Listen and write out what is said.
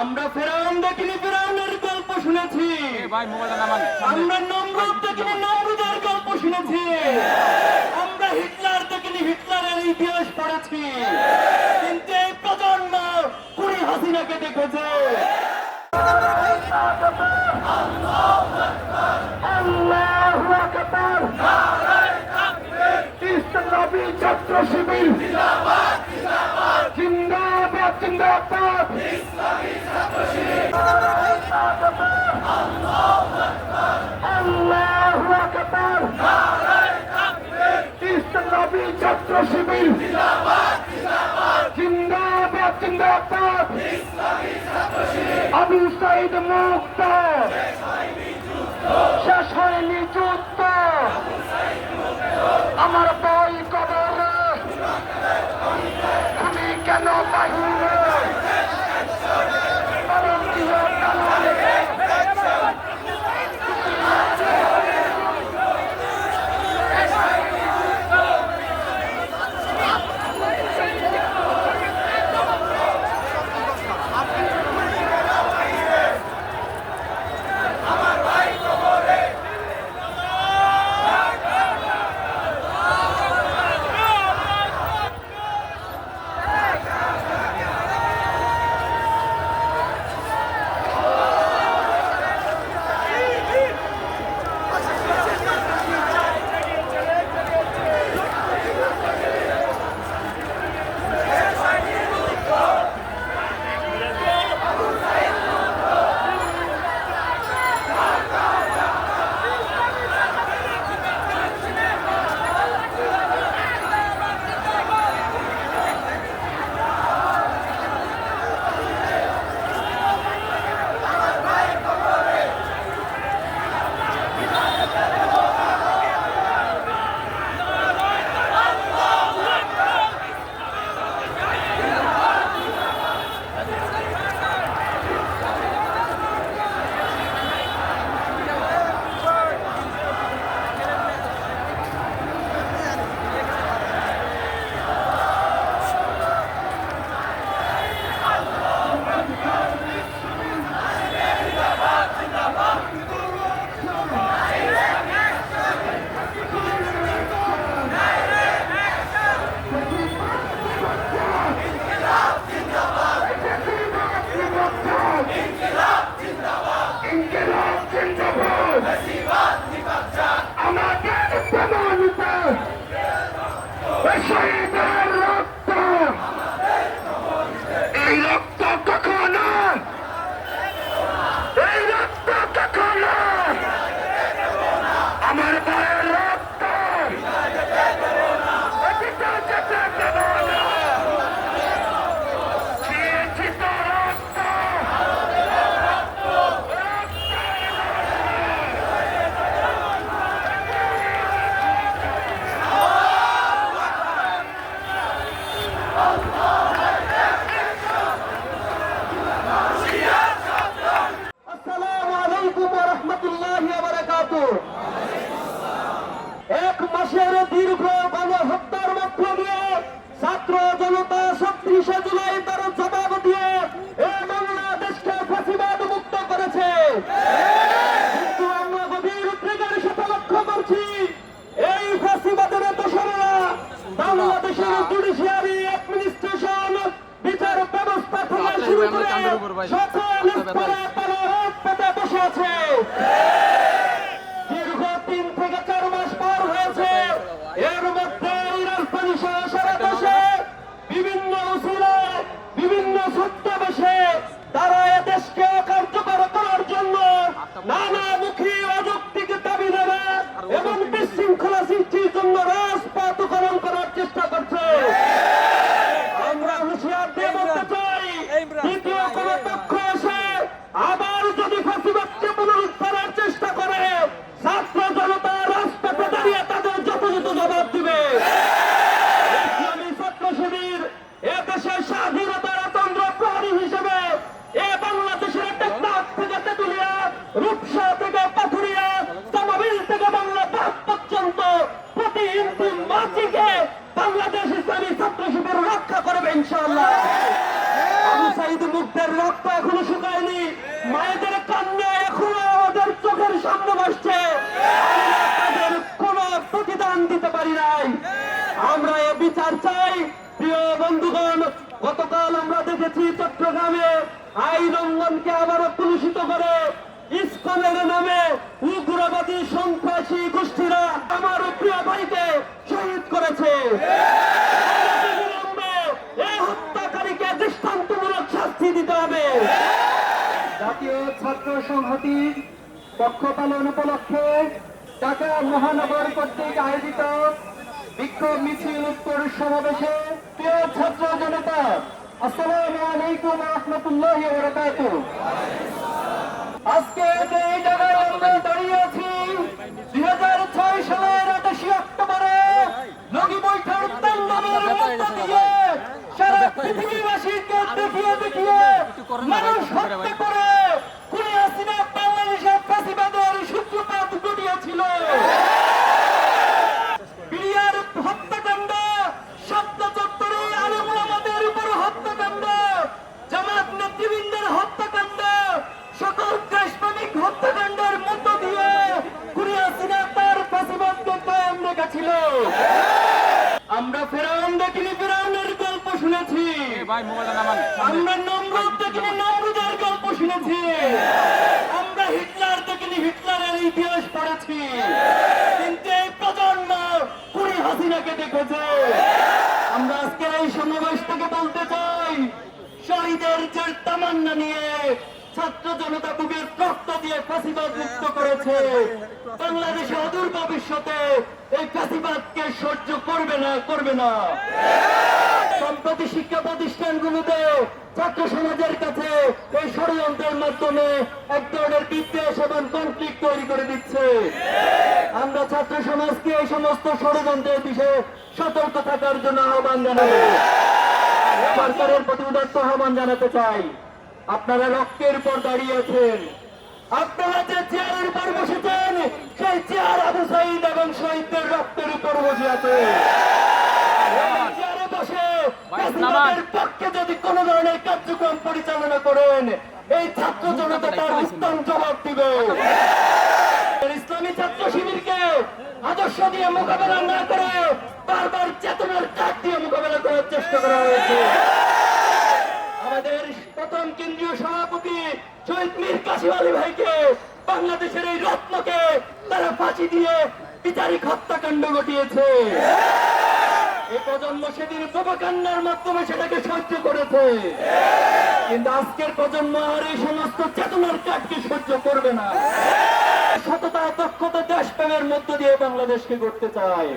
আমরা ফেরাউন দেখিনি ফেরাউনের গল্প শুনেছি। আমরা নমরুদ দেখিনি নমরুদের গল্প শুনেছি। আমরা হিটলার দেখিনি হিটলারের ইতিহাস পড়েছি। কিন্তু এই প্রজন্ম কুড়ি হাসিনাকে দেখেছে। আকবার। ইসলামী ছাত্র শিবির। আল্লাহু সাইদ মুক্ত। শেষ হয়নি আমার বই কবরে। তুমি কেন বাহিরে? শহীদের রক্ত এই রক্ত কখনো এই রক্ত কখনো আমার ভাইয়ের রক্ত এটা যেতে দেব না দিয়েছি তো রক্ত আসসালামু আলাইকুম ওয়া রাহমাতুল্লাহি ওয়া বারাকাতুহু মাসের দীর্ঘ গণহত্যার মধ্য দিয়ে ছাত্র জনতা ছত্রিশে জুলাই তার জবাব দিয়ে এই বাংলাদেশকে ফাঁসিবাদ মুক্ত করেছে। কিন্তু আমরা গভীর উদ্বেগের সাথে লক্ষ্য করছি এই ফাঁসিবাদের দোষরা বাংলাদেশের জুডিশিয়ারি অ্যাডমিনিস্ট্রেশন বিচার ব্যবস্থা থেকে শুরু করে সকল স্তরে তারা বসে আছে দীর্ঘ তিন থেকে চার মাস পার হয়েছে এর মধ্যে সহ সারা দেশে ইনশাল্লাহ আবু সাইদ মুক্তের রক্ত এখনও শুকায়নি। মায়েদের কান্না এখনও আমাদের চোখের সামনে বসছে। তাদের কোনো প্রতিদান দিতে পারি নাই। আমরা এ বিচার চাই। প্রিয় বন্ধুগণ, গতকাল আমরা দেখেছি চট্টগ্রামে আইন অঙ্গনকে আবারও কলুষিত করে ইসকনের নামে উগ্রবাদী সন্ত্রাসী গোষ্ঠীরা আমার প্রিয় ভাইকে শহীদ করেছে। সংহতির পক্ষ পালন উপলক্ষে ঢাকা মহানগর কর্তৃক আয়োজিত বিক্ষোভ মিছিল উত্তর সমাবেশে প্রিয় ছাত্র জনতা, আসসালামু আলাইকুম রহমতুল্লাহ বরকাতুহ। আজকে এই জায়গায় আমরা দাঁড়িয়ে আছি। দুই হাজার ছয় সালের আঠাশি অক্টোবরে লগি বৈঠার তাণ্ডবের দিয়ে সারা পৃথিবীবাসীকে দেখিয়ে দেখিয়ে মানুষ হত্যা করে খুনি হাসিনা বাংলাদেশের ফাঁসিবাদের সূত্রপাত ঘটিয়েছিল বিরিয়ার হত্যাকাণ্ড শব্দ চত্বরে আলম আমাদের উপর হত্যাকাণ্ড জামাত নেতৃবৃন্দের হত্যাকাণ্ড সকল দেশপ্রেমিক হত্যাকাণ্ডের মধ্য দিয়ে কুড়িয়া সিনা তার ফাঁসিবাদকে কায়েম রেখেছিল আমরা ফেরাউন দেখিনি ফেরাউনের গল্প শুনেছি। আমরা নমরুদ দেখিনি নমরুদের গল্প শুনেছি। আমরা হিটলার দেখিনি হিটলারের ইতিহাস পড়েছি। কিন্তু এই প্রজন্ম কুড়ি হাসিনাকে দেখেছে। আমরা আজকে এই সমাবেশ থেকে বলতে চাই শহীদের যে তামান্না নিয়ে ছাত্র জনতা বুকের রক্ত দিয়ে ফাঁসিবাদ মুক্ত করেছে। বাংলাদেশে অদূর ভবিষ্যতে এই ফাঁসিবাদকে সহ্য করবে না করবে না। সম্প্রতি শিক্ষা প্রতিষ্ঠানগুলোতে ছাত্র সমাজের কাছে এই ষড়যন্ত্রের মাধ্যমে এক ধরনের বিদ্বেষ এবং কনফ্লিক্ট তৈরি করে দিচ্ছে। আমরা ছাত্র সমাজকে এই সমস্ত ষড়যন্ত্রের বিষয়ে সতর্ক থাকার জন্য আহ্বান জানাব। সরকারের প্রতি উদাত্ত আহ্বান জানাতে চাই। আপনারা রক্তের উপর দাঁড়িয়ে আছেন। আপনারা যে চেয়ারের উপর বসেছেন, সেই চেয়ার আবু সাইদ এবং শহীদদের রক্তের উপর বসে আছে। পক্ষে যদি কোন ধরনের কার্যক্রম পরিচালনা করেন, এই ছাত্র জনতা তার উত্তম জবাব দিবে। ইসলামী ছাত্র শিবিরকে আদর্শ দিয়ে মোকাবেলা না করে বারবার চেতনার কাঠ দিয়ে মোকাবেলা করার চেষ্টা করা হয়েছে। আমাদের প্রথম কেন্দ্রীয় সভাপতি শহীদ মীর কাশিম আলী ভাইকে বাংলাদেশের এই রত্নকে তারা ফাঁসি দিয়ে বিচারিক হত্যাকাণ্ড ঘটিয়েছে। এই প্রজন্ম সেদিন প্রভাকান্ডার মাধ্যমে সেটাকে সহ্য করেছে। কিন্তু আজকের প্রজন্ম আর এই সমস্ত চেতনার কাঠকে সহ্য করবে না। সততা দক্ষতা দেশপ্রেমের মধ্য দিয়ে বাংলাদেশকে করতে চায়।